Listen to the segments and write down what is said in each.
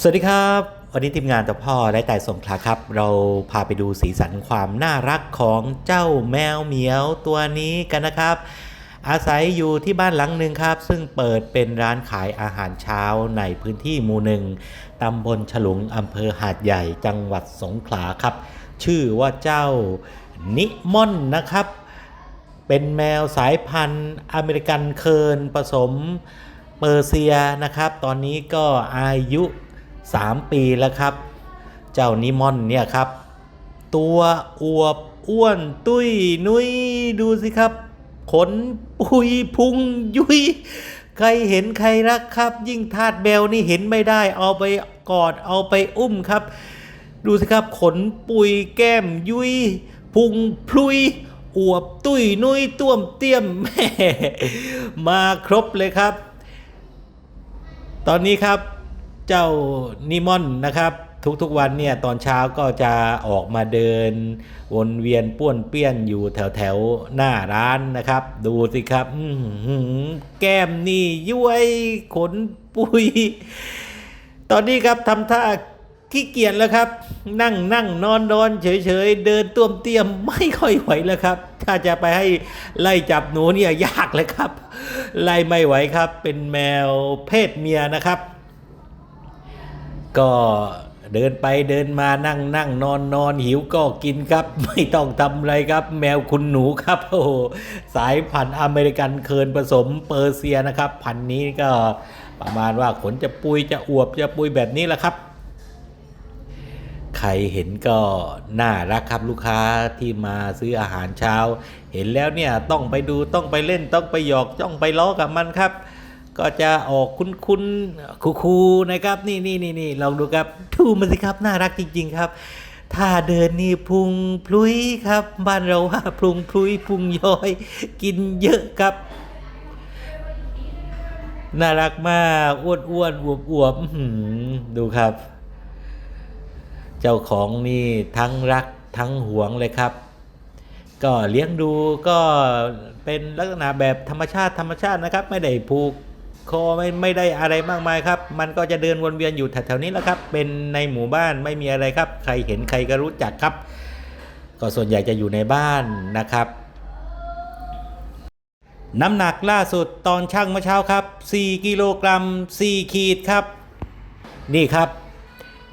สวัสดีครับ วันนี้ทีมงานตัวพ่อได้แต่สงขลาครับ เราพาไปดูสีสันความน่ารักของเจ้าแมวเหมียวตัวนี้กันนะครับ อาศัยอยู่ที่บ้านหลังหนึ่งครับ ซึ่งเปิดเป็นร้านขายอาหารเช้าในพื้นที่หมู่หนึ่งตำบลฉลุงอำเภอหาดใหญ่จังหวัดสงขลาครับ ชื่อว่าเจ้านิมอนนะครับ เป็นแมวสายพันธุ์อเมริกันเคิร์นผสมเปอร์เซียนะครับ ตอนนี้ก็อายุ 3 ปีแล้วครับ เจ้านิมอนเนี่ยครับ ตัวอวบอ้วนตุ้ยนุ้ยดูสิครับ ขนปุยพุงยุยใครเห็นใครรักครับ ยิ่งทาดแมวนี่เห็นไม่ได้ เอาไปกอดเอาไปอุ้มครับ ดูสิครับขนปุยแก้มยุยพุงพลุยอวบตุ้ยนุ้ยต้วมเตี้ยมแม่มาครบเลยครับ ตอนนี้ครับ เจ้านิมอนนะครับ ทุกๆวันเนี่ยตอนเช้าก็จะออกมาเดิน วนเวียนป้วนเปี้ยนอยู่แถวแถวๆหน้าร้านนะครับ ดูสิครับแก้มนี่ย้วยขนปุย ตอนนี้ครับทำท่าขี้เกียจแล้วครับ นั่งนั่งนอนนอนเฉยเฉยๆเดินต้วมเตี้ยมไม่ค่อยไหวแล้วครับ ถ้าจะไปให้ไล่จับหนูเนี่ยยากเลยครับ ไล่ไม่ไหวครับ เป็นแมวเพศเมียนะครับ ก็เดินไปเดินมานั่งนั่งนอนนอนหิวก็กินครับ ไม่ต้องทำอะไรครับ แมวคุณหนูครับโอ้สายพันธุ์อเมริกันเคิร์นผสมเปอร์เซียนะครับ พันธุ์นี้ก็ประมาณว่าขนจะปุยจะอวบจะปุยแบบนี้แหละครับ ใครเห็นก็น่ารักครับลูกค้าที่มาซื้ออาหารเช้า เห็นแล้วเนี่ยต้องไปดูต้องไปเล่นต้องไปหยอกต้องไปล้อกับมันครับ ก็จะออกคุ้นๆคูๆนะครับ นี่นี่นี่นี่ลองดูครับดูมันสิครับน่ารักจริง ๆ ครับ ถ้าเดินนี่พุงพลุยครับ บ้านเราว่าพุงพลุยพุงย้อย กินเยอะครับ น่ารักมากอ้วนอ้วนอวบอวบๆอื้อหือดูครับ เจ้าของนี่ทั้งรักทั้งหวงเลยครับก็เลี้ยงดูก็เป็นลักษณะแบบธรรมชาติธรรมชาตินะครับ ไม่ได้ผูก คอไม่ไม่ได้อะไรมากมายครับ มันก็จะเดินวนเวียนอยู่แถวๆนี้แหละครับ เป็นในหมู่บ้านไม่มีอะไรครับ ใครเห็นใครก็รู้จักครับ ก็ส่วนใหญ่จะอยู่ในบ้านนะครับ น้ำหนักล่าสุดตอนช่างเมื่อเช้าครับ 4 กิโลกรัม 4 ขีดครับ นี่ครับ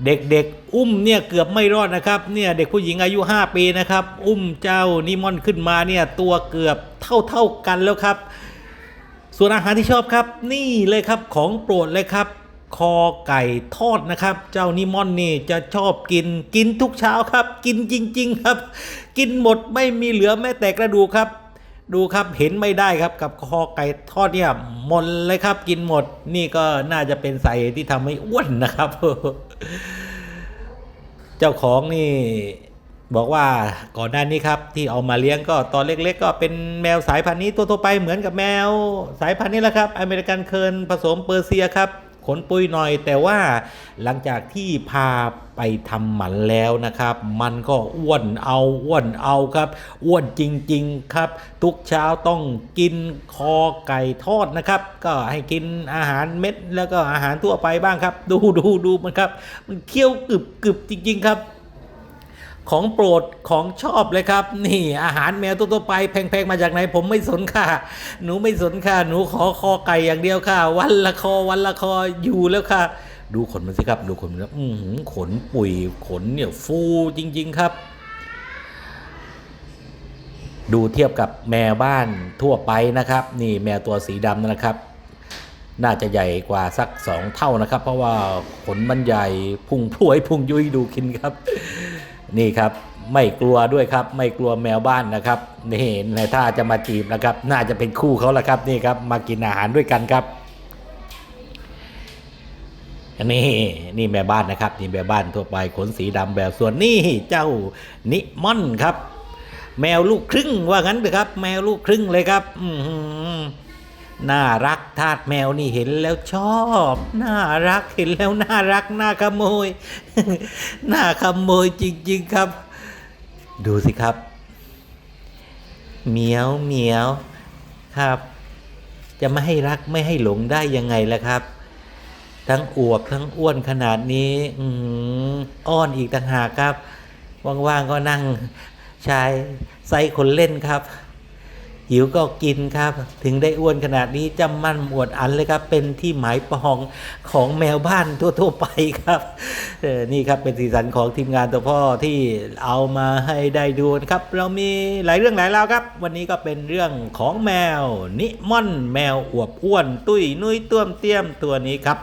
เด็กๆ อุ้มเนี่ยเกือบไม่รอดนะครับเนี่ยเด็กผู้หญิงอายุ 5 ปีนะครับ อุ้มเจ้านิมอนขึ้นมาเนี่ยตัวเกือบเท่าๆกันแล้วครับ ส่วนอาหารที่ชอบครับนี่เลยครับของโปรดเลยครับ คอไก่ทอดนะครับ เจ้านิมอนนี่จะชอบกินกินทุกเช้าครับ กินจริง ๆครับ กินหมดไม่มีเหลือแม้แต่กระดูกครับ ดูครับเห็นไม่ได้ครับกับคอไก่ทอดเนี่ยหมดเลยครับ กินหมดนี่ก็น่าจะเป็นสาเหตุที่ทำให้อ้วนนะครับ เจ้าของนี่ บอกว่าก่อนหน้านี้ครับที่เอามาเลี้ยงก็ตอนเล็ก ๆ ก็เป็นแมวสายพันธุ์นี้ตัวทั่วไปเหมือนกับแมวสายพันธุ์นี้แหละครับ อเมริกันเคิร์นผสมเปอร์เซียครับขนปุยหน่อย แต่ว่าหลังจากที่พาไปทำหมันแล้วนะครับ มันก็อ้วนเอาอ้วนเอาครับ อ้วนจริง ๆครับ ทุกเช้าต้องกินคอไก่ทอดนะครับ ก็ให้กินอาหารเม็ดแล้วก็อาหารทั่วไปบ้างครับ ดูดูดูมันครับ มันเคี้ยวกรึบกรึบจริง ๆ ครับ ของโปรดของชอบเลยครับ นี่อาหารแมวตัวๆไปแพงๆมาจากไหนผมไม่สนค่ะ หนูไม่สนค่ะหนูขอคอไก่อย่างเดียวค่ะ วันละคอวันละคออยู่แล้วค่ะ ดูขนมันสิครับ ดูขนมันครับอือหือขนปุ๋ยขนเนี่ยฟูจริง ๆครับ ดูเทียบกับแมวบ้านทั่วไปนะครับ นี่แมวตัวสีดำนะครับน่าจะใหญ่กว่าสักสองเท่านะครับ เพราะว่าขนมันใหญ่พุงพรวยพุงยุยดูกินครับ นี่ครับไม่กลัวด้วยครับ ไม่กลัวแมวบ้านนะครับนี่ในถ้าจะมาจีบนะครับ น่าจะเป็นคู่เขาละครับนี่ครับ มากินอาหารด้วยกันครับนี่นี่แม่บ้านนะครับนี่แม่บ้านทั่วไปขนสีดำแบบส่วนนี่เจ้านิมอนครับ แมวลูกครึ่งว่างั้นเถอะครับ แมวลูกครึ่งเลยครับ อื น่ารักทาสแมวนี่เห็นแล้วชอบ น่ารักเห็นแล้วน่ารักน่าขโมย น่าขโมยจริง ๆครับ ดูสิครับเหมียวเหมียวครับ จะไม่ให้รักไม่ให้หลงได้ยังไงล่ะครับ ทั้งอวบทั้งอ้วนขนาดนี้อือ้อนอีกต่างหากครับ ว่างๆก็นั่งชายไซคนเล่นครับ หิวก็กินครับ ถึงได้อ้วนขนาดนี้จำมั่นอวดอันเลยครับ เป็นที่หมายปองของแมวบ้านทั่ว ๆ ไปครับนี่ครับเป็นสีสันของทีมงานตัวพ่อที่เอามาให้ได้ดูนะครับ เรามีหลายเรื่องหลายราวครับ วันนี้ก็เป็นเรื่องของแมว นิมอนแมวอวบอ้วน ตุ้ยนุ้ยต้วมเตี้ยมตัวนี้ครับ